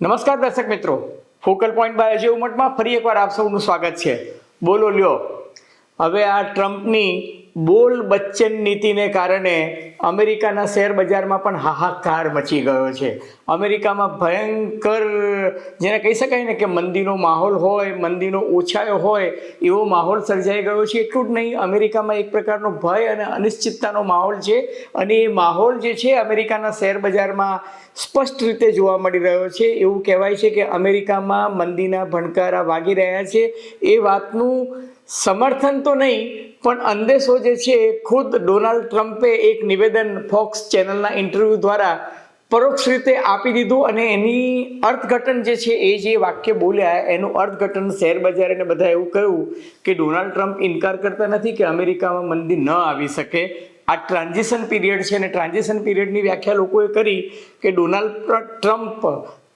નમસ્કાર દર્શક મિત્રો. ફોકલ પોઈન્ટ બાય અજય ઉમટમાં ફરી એકવાર આપ સૌનું સ્વાગત છે. બોલો લ્યો. હવે આ ટ્રમ્પની બોલ બચ્ચન નીતિને કારણે અમેરિકાના શેર બજારમાં પણ હાહાકાર મચી ગયો છે. અમેરિકામાં ભયંકર, જેને કહી શકાય ને કે મંદીનો માહોલ હોય, મંદીનો ઓછાયો હોય, એવો માહોલ સર્જાઈ ગયો છે. એટલું જ નહીં, અમેરિકામાં એક પ્રકારનો ભય અને અનિશ્ચિતતાનો માહોલ છે અને એ માહોલ જે છે અમેરિકાના શેર બજારમાં સ્પષ્ટ રીતે જોવા મળી રહ્યો છે. એવું કહેવાય છે કે અમેરિકામાં મંદીના ભણકારા વાગી રહ્યા છે. એ વાતનું સમર્થન તો નહીં પણ અંદેશો જે છે ખુદ ડોનાલ્ડ ટ્રમ્પે એક નિવેદન ફોક્સ ચેનલના ઇન્ટરવ્યૂ દ્વારા પરોક્ષ રીતે આપી દીધું અને એની અર્થઘટન જે છે એ જે વાક્ય બોલ્યા, એનું અર્થઘટન શેર બજાર અને બધા એવું કહ્યું કે ડોનાલ્ડ ટ્રમ્પ ઇનકાર કરતા નથી કે અમેરિકામાં મંદી ન આવી શકે. આ ટ્રાન્ઝિશન પીરિયડ છે અને ટ્રાન્ઝિશન પીરિયડની વ્યાખ્યા લોકોએ કરી કે ડોનાલ્ડ ટ્રમ્પ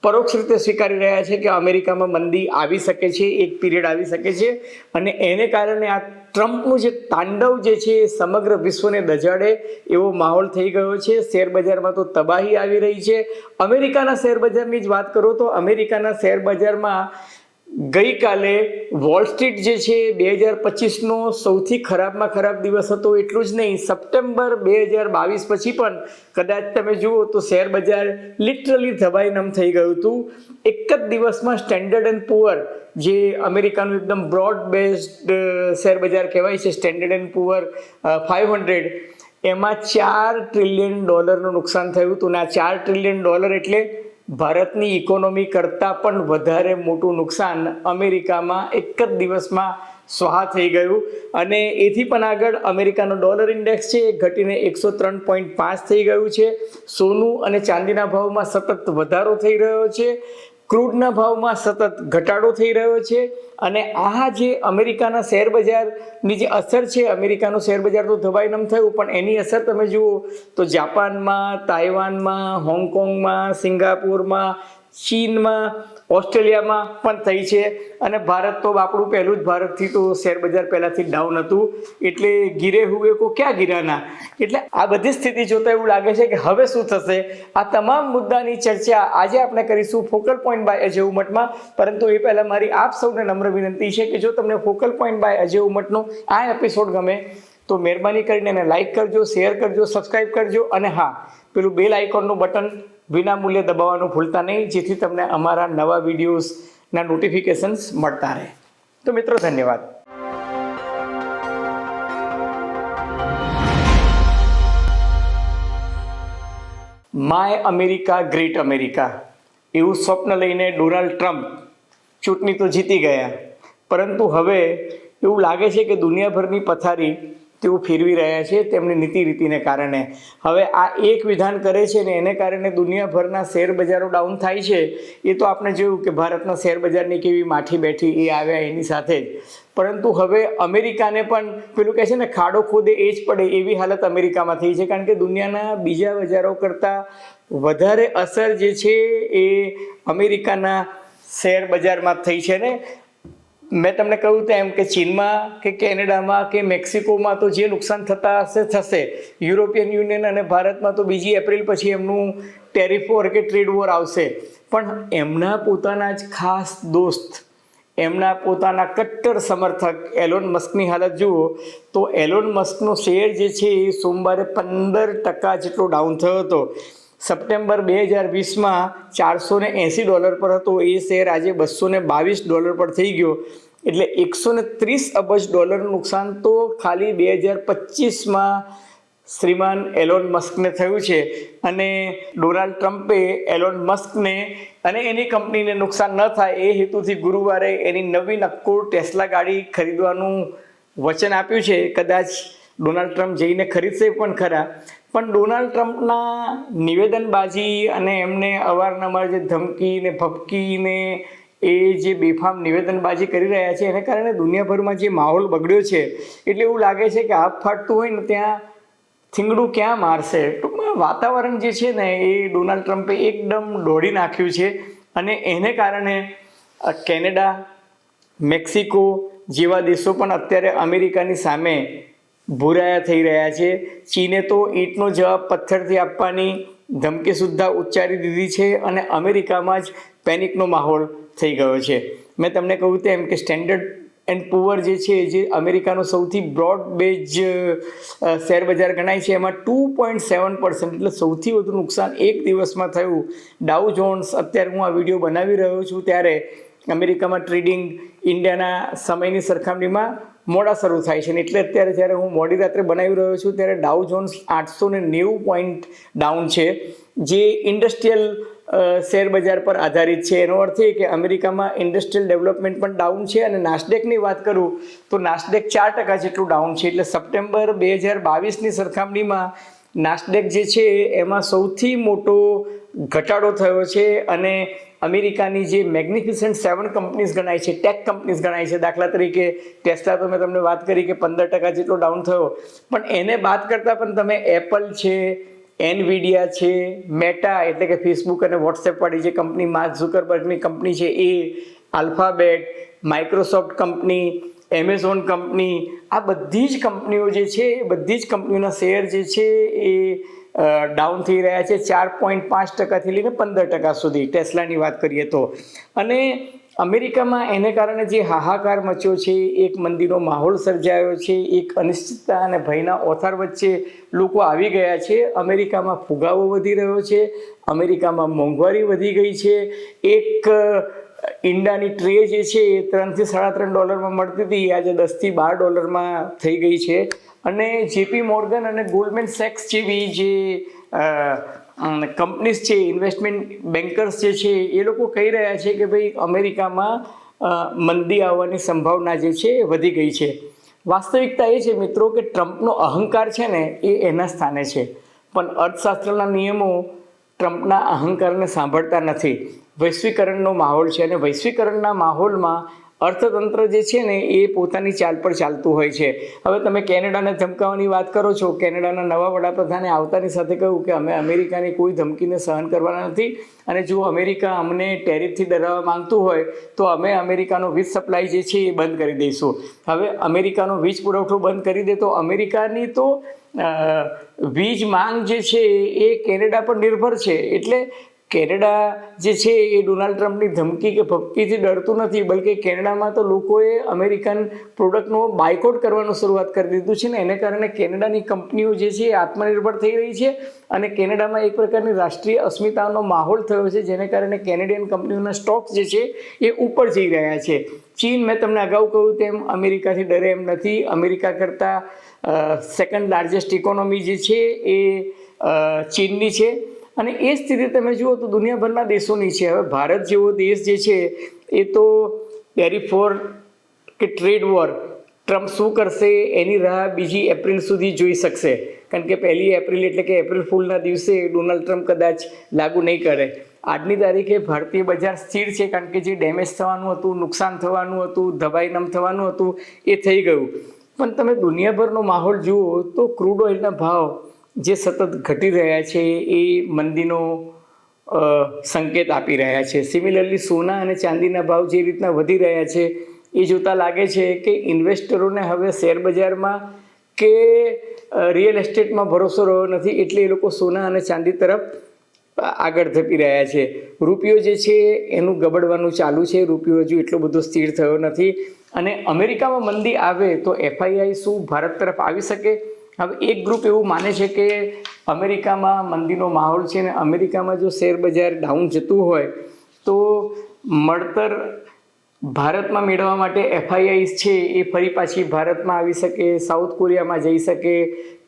પરોક્ષ રીતે સ્વીકારી રહ્યા છે કે અમેરિકામાં મંદી આવી શકે છે, એક પીરિયડ આવી શકે છે અને એને કારણે આ ટ્રમ્પનું જે તાંડવ જે છે એ સમગ્ર વિશ્વને દજાડે એવો માહોલ થઈ ગયો છે. શેર બજારમાં તો તબાહી આવી રહી છે. અમેરિકાના શેર બજારની જ વાત કરું તો અમેરિકાના શેર બજારમાં ગઈકાલે વોલ સ્ટ્રીટ જે છે બે હજાર પચીસનો સૌથી ખરાબમાં ખરાબ દિવસ હતો એટલું જ નહીં. સપ્ટેમ્બર બે હજાર બાવીસ પછી પણ કદાચ તમે જુઓ તો શેર બજાર લિટરલી ધબાઈનમ થઈ ગયું હતું. એક જ દિવસમાં સ્ટેન્ડર્ડ એન્ડ પુઅર જે અમેરિકાનું એકદમ બ્રોડ બેઝડ શેર બજાર કહેવાય છે, standard and poor five hundred, એમાં ચાર ટ્રિલિયન ડોલરનું નુકસાન થયું હતું. ને આ ચાર ટ્રિલિયન ડોલર એટલે ભારતની ઇકોનોમી કરતાં પણ વધારે મોટું નુકસાન અમેરિકામાં એક જ દિવસમાં સ્વાહા થઈ ગયું. અને એથી પણ આગળ અમેરિકાનો ડોલર ઇન્ડેક્સ છે, એ ઘટીને એકસો ત્રણ પોઈન્ટ પાંચ થઈ ગયું છે. સોનું અને ચાંદીના ભાવમાં સતત વધારો થઈ રહ્યો છે. ક્રૂડના ભાવમાં સતત ઘટાડો થઈ રહ્યો છે અને આ જે અમેરિકાના શેર બજારની જે અસર છે, અમેરિકાનું શેર બજાર તો ધબાઈનમ થયું, પણ એની અસર તમે જુઓ તો જાપાનમાં, તાઇવાનમાં, હોંગકોંગમાં, સિંગાપુરમાં ચીનમાં, ઓસ્ટ્રેલિયામાં પણ થઈ છે. અને ભારત તો આપણું પહેલું જ ભારતથી તો શેરબજાર પહેલાંથી ડાઉન હતું. એટલે ગીરે હુએ કો ક્યાં ગીરાના? એટલે આ બધી સ્થિતિ જોતા એવું લાગે છે કે હવે શું થશે? આ તમામ મુદ્દાની ચર્ચા આજે આપણે કરીશું ફોકલ પોઈન્ટ બાય અજય ઉમટમાં પરંતુ એ પહેલાં મારી આપ સૌને નમ્ર વિનંતી છે કે જો તમને ફોકલ પોઈન્ટ બાય અજય ઉમટનો આ એપિસોડ ગમે, તો મહેરબાની કરીને એને લાઇક કરજો શેર કરજો સબસ્ક્રાઈબ કરજો. અને હા, પેલું બેલ આઇકોનનું બટન વિના મૂલ્યે દબાવવાનું ભૂલતા નહીં, જેથી તમને અમારા નવા વિડીયોઝના નોટિફિકેશન્સ મળતા રહે. તો મિત્રો, ધન્યવાદ. માય અમેરિકા ગ્રેટ અમેરિકા એવું સ્વપ્ન લઈને ડોનાલ્ડ ટ્રમ્પ ચૂંટણી તો જીતી ગયા. પરંતુ હવે એવું લાગે છે કે દુનિયાભરની પથારી તેઓ ફેરવી રહ્યા છે તેમની નીતિ રીતિને કારણે. હવે આ એક વિધાન કરે છે ને એને કારણે દુનિયાભરના શેર બજારો ડાઉન થાય છે. એ તો આપણે જોયું કે ભારતના શેર બજારની કેવી માઠી બેઠી એ આવ્યા એની સાથે જ. પરંતુ હવે અમેરિકાને પણ પેલું કહે છે ને, ખાડો ખોદે એ જ પડે એવી હાલત અમેરિકામાં થઈ છે. કારણ કે દુનિયાના બીજા બજારો કરતાં વધારે અસર જે છે એ અમેરિકાના શેર બજારમાં થઈ છે ને. મેં તમને કહ્યું તેમ કે ચીનમાં કે કેનેડામાં કે મેક્સિકોમાં તો જે નુકસાન થતા હશે, થશે. યુરોપિયન યુનિયન અને ભારતમાં તો બીજી એપ્રિલ પછી એમનું ટેરિફ વોર કે ટ્રેડ વોર આવશે. પણ એમના પોતાના જ ખાસ દોસ્ત, એમના પોતાના કટ્ટર સમર્થક એલોન મસ્કની હાલત જુઓ, તો એલોન મસ્કનો શેર જે છે એ સોમવારે પંદર ટકા જેટલો ડાઉન થયો હતો. સપ્ટેમ્બર બે હજાર વીસમાં ચારસો ને એંસી ડોલર પર હતો. એ શેર આજે બસો ને બાવીસ ડોલર પર થઈ ગયો. એટલે એકસો ને ત્રીસ અબજ ડોલરનું નુકસાન તો ખાલી બે હજાર પચીસમાં શ્રીમાન એલોન મસ્કને થયું છે. અને ડોનાલ્ડ ટ્રમ્પે એલોન મસ્કને અને એની કંપનીને નુકસાન ન થાય એ હેતુથી ગુરુવારે એની નવી નક્કોર ટેસ્લા ગાડી ખરીદવાનું વચન આપ્યું છે. કદાચ ડોનાલ્ડ ટ્રમ્પ જઈને ખરીદશે પણ ખરા. પણ ડોનાલ્ડ ટ્રમ્પના નિવેદનબાજી અને એમને અવારનવાર જે ધમકી ને ભપકી ને એ જે બેફામ નિવેદનબાજી કરી રહ્યા છે, એને કારણે દુનિયાભરમાં જે માહોલ બગડ્યો છે, એટલે એવું લાગે છે કે આપ ફાટતું હોય ને ત્યાં થીંગડું ક્યાં મારશે? ટૂંકમાં વાતાવરણ જે છે ને એ ડોનાલ્ડ ટ્રમ્પે એકદમ દોડી નાખ્યું છે અને એને કારણે કેનેડા, મેક્સિકો જેવા દેશો પણ અત્યારે અમેરિકાની સામે ભૂરાયા થઈ રહ્યા છે. ચીને તો ઈંટનો જવાબ પથ્થરથી આપવાની ધમકી સુદ્ધા ઉચ્ચારી દીધી છે અને અમેરિકામાં જ પેનિકનો માહોલ થઈ ગયો છે. મેં તમને કહ્યું તેમ કે સ્ટેન્ડર્ડ એન્ડ પુઅર જે છે, જે અમેરિકાનો સૌથી બ્રોડ બેઝ શેર બજાર ગણાય છે, એમાં ટુ પોઈન્ટ સેવન પર્સન્ટ, એટલે સૌથી વધુ નુકસાન એક દિવસમાં થયું. ડાઉ જોન્સ, અત્યારે હું આ વીડિયો બનાવી રહ્યો છું ત્યારે અમેરિકામાં ટ્રેડિંગ, ઇન્ડિયાના સમયની સરખામણીમાં મોડા શરૂ થાય છે ને એટલે અત્યારે જ્યારે હું મોડી રાત્રે બનાવી રહ્યો છું ત્યારે ડાઉ જોન્સ આઠસો ને નેવું પોઈન્ટ ડાઉન છે, જે ઇન્ડસ્ટ્રીયલ શેર બજાર પર આધારિત છે. એનો અર્થ એ કે અમેરિકામાં ઇન્ડસ્ટ્રીયલ ડેવલપમેન્ટ પણ ડાઉન છે અને નાસ્ડેકની વાત કરું તો નાસ્ડેક ચાર ટકા જેટલું ડાઉન છે. એટલે સપ્ટેમ્બર બે હજાર બાવીસની સરખામણીમાં નાસ્ડેક જે છે એમાં સૌથી મોટો ઘટાડો થયો છે અને અમેરિકાની જે મેગ્નિફિસન્ટ સેવન કંપનીઝ ગણાય છે ટેક કંપનીઝ ગણાય છે, દાખલા તરીકે ટેસ્લા તો મેં તમને વાત કરી કે પંદર ટકા જેટલો ડાઉન થયો. પણ એને બાદ કરતાં પણ તમે એપલ છે એનવીડિયા છે મેટા એટલે કે ફેસબુક અને વોટ્સએપવાળી જે કંપની માર્ક ઝુકરબર્ગની કંપની છે એ Alphabet Microsoft company Amazon company આ બધી જ કંપનીઓ જે છે એ બધી જ કંપનીઓના શેર જે છે એ ડાઉન થઈ રહ્યા છે ચાર પોઈન્ટ પાંચ ટકાથી લઈને પંદર ટકા સુધી ટેસ્લાની વાત કરીએ તો. અને અમેરિકામાં એને કારણે જે હાહાકાર મચ્યો છે, એક મંદીનો માહોલ સર્જાયો છે, એક અનિશ્ચિતતા અને ભયના ઓથાર વચ્ચે લોકો આવી ગયા છે. અમેરિકામાં ફુગાવો વધી રહ્યો છે, અમેરિકામાં મોંઘવારી વધી ગઈ છે. એક ઈંડાની ટ્રે જે છે એ ત્રણથી સાડા ત્રણ ડોલરમાં મળતી હતી. આજે દસથી બાર ડોલરમાં થઈ ગઈ છે. અને જેપી મોર્ગન અને ગોલ્ડમેન સેક્સ જેવી જે કંપનીઝ છે, ઇન્વેસ્ટમેન્ટ બેન્કર્સ જે છે, એ લોકો કહી રહ્યા છે કે ભાઈ અમેરિકામાં મંદી આવવાની સંભાવના જે છે એ વધી ગઈ છે. વાસ્તવિકતા એ છે મિત્રો કે ટ્રમ્પનો અહંકાર છે ને એ એના સ્થાને છે. પણ અર્થશાસ્ત્રના નિયમો ટ્રમ્પના અહંકારને સાંભળતા નથી. વૈશ્વિકરણનો માહોલ છે અને વૈશ્વિકરણના માહોલમાં અર્થતંત્ર જે છે ને, એ પોતાની ચાલ પર ચાલતું હોય છે. હવે તમે કેનેડાને ધમકાવવાની વાત કરો છો, કેનેડાના નવા વડાપ્રધાને આવતાની સાથે કહ્યું કે અમે અમેરિકાની કોઈ ધમકીને સહન કરવાના નથી અને જો અમેરિકા અમને ટેરિફથી ડરાવવા માંગતું હોય, તો અમે અમેરિકાનો વીજ સપ્લાય જે છે એ બંધ કરી દઈશું. હવે અમેરિકાનો વીજ પુરવઠો બંધ કરી દે તો અમેરિકાની તો વીજ માંગ જે છે એ કેનેડા પર નિર્ભર છે. એટલે કેનેડા જે છે એ ડોનાલ્ડ ટ્રમ્પની ધમકી કે ભપકીથી ડરતું નથી, બલકે કેનેડામાં તો લોકોએ અમેરિકન પ્રોડક્ટનો બાયકોટ કરવાનું શરૂઆત કરી દીધું છે ને, એને કારણે કેનેડાની કંપનીઓ જે છે એ આત્મનિર્ભર થઈ રહી છે અને કેનેડામાં એક પ્રકારની રાષ્ટ્રીય અસ્મિતાનો માહોલ થયો છે, જેને કારણે કેનેડિયન કંપનીઓના સ્ટોક જે છે એ ઉપર જઈ રહ્યા છે. ચીન, મેં તમને અગાઉ કહ્યું તેમ અમેરિકાથી ડરે એમ નથી. અમેરિકા કરતાં સેકન્ડ લાર્જેસ્ટ ઇકોનોમી જે છે એ ચીનની છે. અને એ સ્થિતિ તમે જુઓ તો દુનિયાભરના દેશોની છે. હવે ભારત જેવો દેશ જે છે, એ તો ટેરિફ વોર કે ટ્રેડ વોર. ટ્રમ્પ શું કરશે, એની રાહ બીજી એપ્રિલ સુધી જોઈ શકશે. કારણ કે પહેલી એપ્રિલ એટલે કે એપ્રિલ ફૂલના દિવસે ડોનાલ્ડ ટ્રમ્પ કદાચ લાગુ નહીં કરે. આજની તારીખે ભારતીય બજાર સ્થિર છે કારણ કે જે ડેમેજ થવાનું હતું, નુકસાન થવાનું હતું દબાઈ નમ થવાનું હતું, એ થઈ ગયું. પણ તમે દુનિયાભરનો માહોલ જુઓ તો ક્રૂડ ઓઇલના ભાવ જે સતત ઘટી રહ્યા છે, એ મંદીનો સંકેત આપી રહ્યા છે. સિમિલરલી સોના અને ચાંદીના ભાવ જે રીતના વધી રહ્યા છે, એ જોતાં લાગે છે કે ઇન્વેસ્ટરોને હવે શેર બજારમાં કે રિયલ એસ્ટેટમાં ભરોસો રહ્યો નથી, એટલે એ લોકો સોના અને ચાંદી તરફ આગળ ધપી રહ્યા છે. રૂપિયો જે છે, એનું ગબડવાનું ચાલુ છે. રૂપિયો હજુ એટલો બધો સ્થિર થયો નથી. અને અમેરિકામાં મંદી આવે તો એફઆઈઆઈ શું ભારત તરફ આવી શકે? હવે એક ગ્રુપ એવું માને છે કે અમેરિકામાં મંદીનો માહોલ છે ને અમેરિકામાં જો શેર બજાર ડાઉન જતું હોય, તો મળતર ભારતમાં મેળવવા માટે એફઆઈઆઈસ છે, એ ફરી પાછી ભારતમાં આવી શકે, સાઉથ કોરિયામાં જઈ શકે,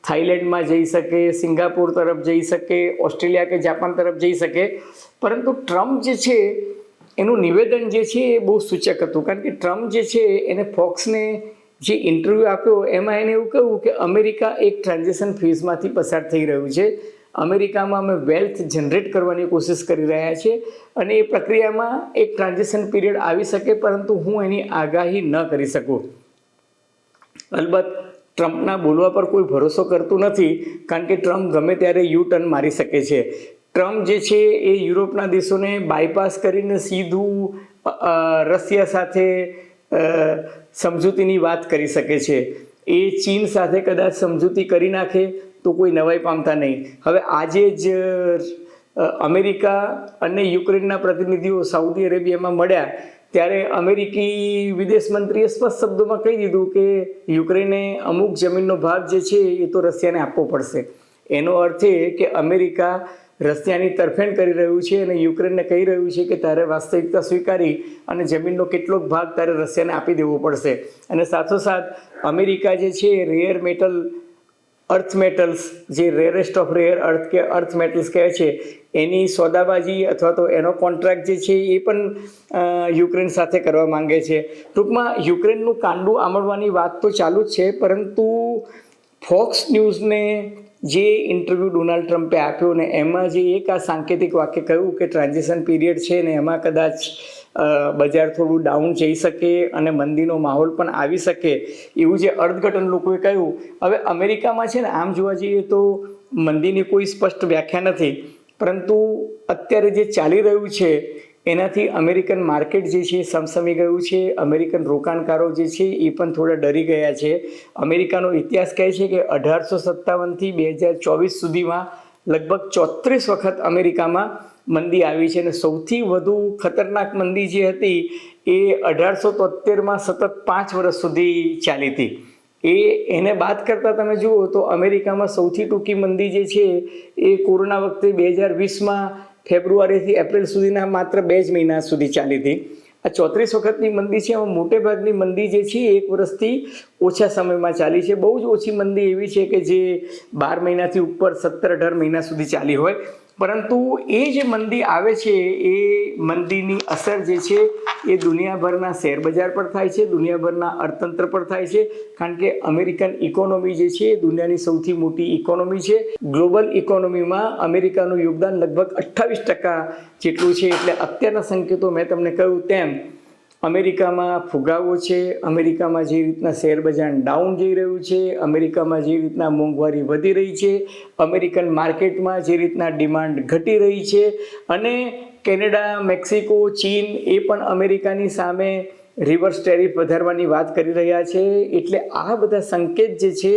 થાઈલેન્ડમાં જઈ શકે, સિંગાપુર તરફ જઈ શકે, ઓસ્ટ્રેલિયા કે જાપાન તરફ જઈ શકે. પરંતુ ટ્રમ્પ જે છે, એનું નિવેદન જે છે એ બહુ સૂચક હતું. કારણ કે ટ્રમ્પ જે છે, એને ફોક્સને જે ઇન્ટરવ્યૂ આપ્યો, એમાં એને એવું કહ્યું કે અમેરિકા એક ટ્રાન્ઝેક્શન ફેઝમાંથી પસાર થઈ રહ્યું છે. અમેરિકામાં અમે વેલ્થ જનરેટ કરવાની કોશિશ કરી રહ્યા છીએ અને એ પ્રક્રિયામાં એક ટ્રાન્ઝેક્શન પીરિયડ આવી શકે, પરંતુ હું એની આગાહી ન કરી શકું. અલબત્ત, ટ્રમ્પના બોલવા પર કોઈ ભરોસો કરતું નથી, કારણ કે ટ્રમ્પ ગમે ત્યારે યુ ટર્ન મારી શકે છે. ટ્રમ્પ જે છે એ યુરોપના દેશોને બાયપાસ કરીને સીધું રશિયા સાથે સમજૂતીની વાત કરી શકે છે. એ ચીન સાથે કદાચ સમજૂતી કરી નાખે તો કોઈ નવાઈ પામતા નહીં. હવે આજે જ અમેરિકા અને યુક્રેનના પ્રતિનિધિઓ સાઉદી અરેબિયામાં મળ્યા ત્યારે અમેરિકી વિદેશ મંત્રીએ સ્પષ્ટ શબ્દોમાં કહી દીધું કે યુક્રેને અમુક જમીનનો ભાગ જે છે એ તો રશિયાને આપવો પડશે. એનો અર્થ એ કે અમેરિકા રશિયાની તરફેણ કરી રહ્યું છે અને યુક્રેનને કહી રહ્યું છે કે તારે વાસ્તવિકતા સ્વીકારી અને જમીનનો કેટલોક ભાગ તારે રશિયાને આપી દેવો પડશે. અને સાથોસાથ અમેરિકા જે છે રેયર મેટલ અર્થ મેટલ્સ જે રેરેસ્ટ ઓફ રેર અર્થ કે અર્થ મેટલ્સ કહે છે, એની સોદાબાજી અથવા તો એનો કોન્ટ્રાક્ટ જે છે, એ પણ યુક્રેન સાથે કરવા માંગે છે. ટૂંકમાં, યુક્રેનનું કાંડું આમળવાની વાત તો ચાલુ જ છે, પરંતુ ફોક્સ ન્યૂઝને જે ઇન્ટરવ્યૂ ડોનાલ્ડ ટ્રમ્પે આપ્યો ને એમાં જે એક આ સાંકેતિક વાક્ય કહ્યું કે ટ્રાન્ઝેક્શન પીરિયડ છે ને એમાં કદાચ બજાર થોડું ડાઉન જઈ શકે અને મંદીનો માહોલ પણ આવી શકે એવું જે અર્થઘટન લોકોએ કહ્યું. હવે અમેરિકામાં છે ને આમ જોવા જઈએ તો મંદીની કોઈ સ્પષ્ટ વ્યાખ્યા નથી. પરંતુ અત્યારે જે ચાલી રહ્યું છે એનાથી અમેરિકન માર્કેટ જે છે સમસમી ગયું છે, અમેરિકન રોકાણકારો જે છે એ પણ થોડા ડરી ગયા છે. અમેરિકાનો ઇતિહાસ કહે છે કે અઢારસો સત્તાવનથી બે હજાર ચોવીસ સુધીમાં લગભગ ચોત્રીસ વખત અમેરિકામાં મંદી આવી છે અને સૌથી વધુ ખતરનાક મંદી જે હતી એ અઢારસો તોતેરમાં સતત પાંચ વર્ષ સુધી ચાલી હતી. એ એને બાદ કરતાં તમે જુઓ તો અમેરિકામાં સૌથી ટૂંકી મંદી જે છે એ કોરોના વખતે બે હજાર વીસમાં ફેબ્રુઆરીથી એપ્રિલ સુધીના માત્ર બે જ મહિના સુધી ચાલી હતી. આ ચોત્રીસ વખતની મંદી છે. એમાં મોટે ભાગની મંદી જે છે એક વર્ષથી ઓછા સમયમાં ચાલી છે. બહુ જ ઓછી મંદી એવી છે કે જે બાર મહિનાથી ઉપર, સત્તર અઢાર મહિના સુધી ચાલી હોય. પરંતુ એ જે મંદી આવે છે, એ મંદીની અસર જે છે, એ દુનિયાભરના શેર બજાર પર થાય છે, દુનિયાભરના અર્થતંત્ર પર થાય છે. કારણ કે અમેરિકન ઇકોનોમી જે છે, એ દુનિયાની સૌથી મોટી ઇકોનોમી છે. ગ્લોબલ ઇકોનોમીમાં અમેરિકાનું યોગદાન લગભગ અઠ્ઠાવીસ ટકા જેટલું છે, એટલે અત્યારના સંકેતો મેં તમને કહ્યું તેમ અમેરિકામાં ફુગાવો છે, અમેરિકામાં જે રીતના શેરબજાર ડાઉન જઈ રહ્યું છે, અમેરિકામાં જે રીતના મોંઘવારી વધી રહી છે, અમેરિકન માર્કેટમાં જે રીતના ડિમાન્ડ ઘટી રહી છે અને કેનેડા, મેક્સિકો, ચીન એ પણ અમેરિકાની સામે રિવર્સ ટેરિફ વધારવાની વાત કરી રહ્યા છે. એટલે આ બધા સંકેત જે છે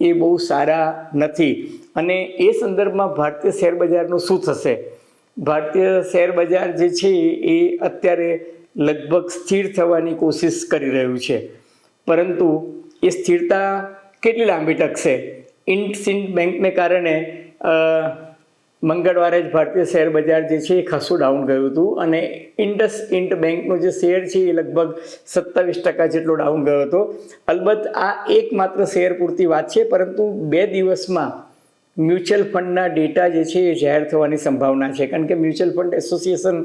એ બહુ સારા નથી. અને એ સંદર્ભમાં ભારતીય શેર બજારનું શું થશે? ભારતીય શેર બજાર જે છે એ અત્યારે લગભગ સ્થિર થવાની કોશિશ કરી રહ્યું છે. પરંતુ એ સ્થિરતા કેટલી લાંબી ટકશે? ઇન્ડસિન્ડ બેંકને કારણે મંગળવારે જ ભારતીય શેર બજાર જે છે એ ખાસું ડાઉન ગયું હતું અને ઇન્ડસ ઇન્ડ બેંકનો જે શેર છે એ લગભગ સત્તાવીસ ટકા જેટલો ડાઉન ગયો હતો. અલબત્ત આ એકમાત્ર શેર પૂરતી વાત છે, પરંતુ બે દિવસમાં મ્યુચ્યુઅલ ફંડના ડેટા જે છે એ જાહેર થવાની સંભાવના છે. કારણ કે મ્યુચ્યુઅલ ફંડ એસોસિએશન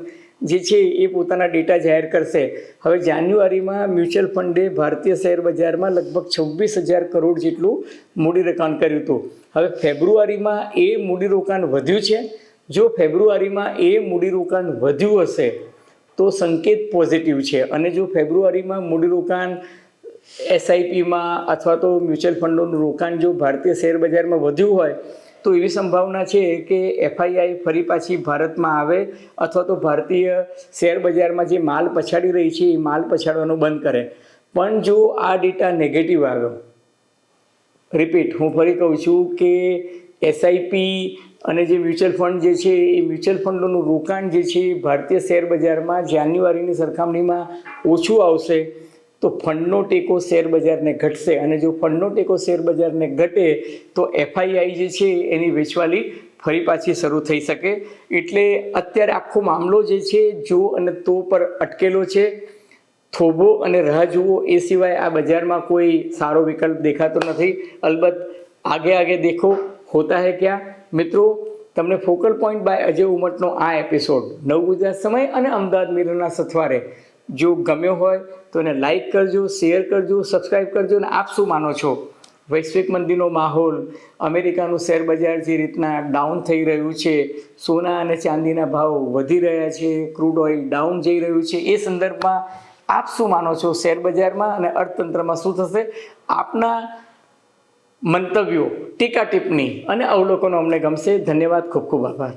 જે છે એ પોતાના ડેટા જાહેર કરશે. હવે જાન્યુઆરીમાં મ્યુચ્યુઅલ ફંડે ભારતીય શેર બજારમાં લગભગ છવ્વીસ હજાર કરોડ જેટલું મૂડીરોકાણ કર્યું હતું. હવે ફેબ્રુઆરીમાં એ મૂડીરોકાણ વધ્યું છે. જો ફેબ્રુઆરીમાં એ મૂડીરોકાણ વધ્યું હશે, તો સંકેત પોઝિટિવ છે. અને જો ફેબ્રુઆરીમાં મૂડીરોકાણ એસઆઈપીમાં અથવા તો મ્યુચ્યુઅલ ફંડોનું રોકાણ જો ભારતીય શેર બજારમાં વધ્યું હોય તો એવી સંભાવના છે કે એફઆઈઆઈ ફરી પાછી ભારતમાં આવે અથવા તો ભારતીય શેર બજારમાં જે માલ પછાડી રહી છે, એ માલ પછાડવાનું બંધ કરે. પણ જો આ ડેટા નેગેટિવ આવ્યો રિપીટ હું ફરી કહું છું કે એસઆઈપી અને જે મ્યુચ્યુઅલ ફંડ જે છે, એ મ્યુચ્યુઅલ ફંડોનું રોકાણ જે છે એ ભારતીય શેર બજારમાં જાન્યુઆરીની સરખામણીમાં ઓછું આવશે. તો ફંડનો ટેકો શેર બજારને ઘટશે અને જો ફંડનો ટેકો શેર બજારને ઘટે તો એફઆઈઆઈ જે છે એની વેચવાલી ફરી પાછી શરૂ થઈ શકે. એટલે અત્યારે આખો મામલો જે છે જો અને તો પર અટકેલો છે. થોભો અને રાહ જુઓ, એ સિવાય આ બજારમાં કોઈ સારો વિકલ્પ દેખાતો નથી. અલબત્ત આગે આગે દેખો, હોતા હે ક્યાં? મિત્રો, તમને ફોકલ પોઈન્ટ બાય અજય ઉમટનો આ એપિસોડ નવ ગુજરાત સમય અને અમદાવાદ મિરરના સથવારે જો ગમ્યો હોય તો એને લાઈક કરજો શેર કરજો સબસ્ક્રાઈબ કરજો અને આપ શું માનો છો? વૈશ્વિક મંદીનો માહોલ, અમેરિકાનું શેર બજાર જે રીતના ડાઉન થઈ રહ્યું છે, સોના અને ચાંદીના ભાવ વધી રહ્યા છે ક્રૂડ ઓઇલ ડાઉન જઈ રહ્યું છે, એ સંદર્ભમાં આપ શું માનો છો? શેર બજારમાં અને અર્થતંત્રમાં શું થશે? આપના મંતવ્યો ટીકા ટિપ્પણી અને અવલોકનો અમને ગમશે. ધન્યવાદ ખૂબ ખૂબ આભાર.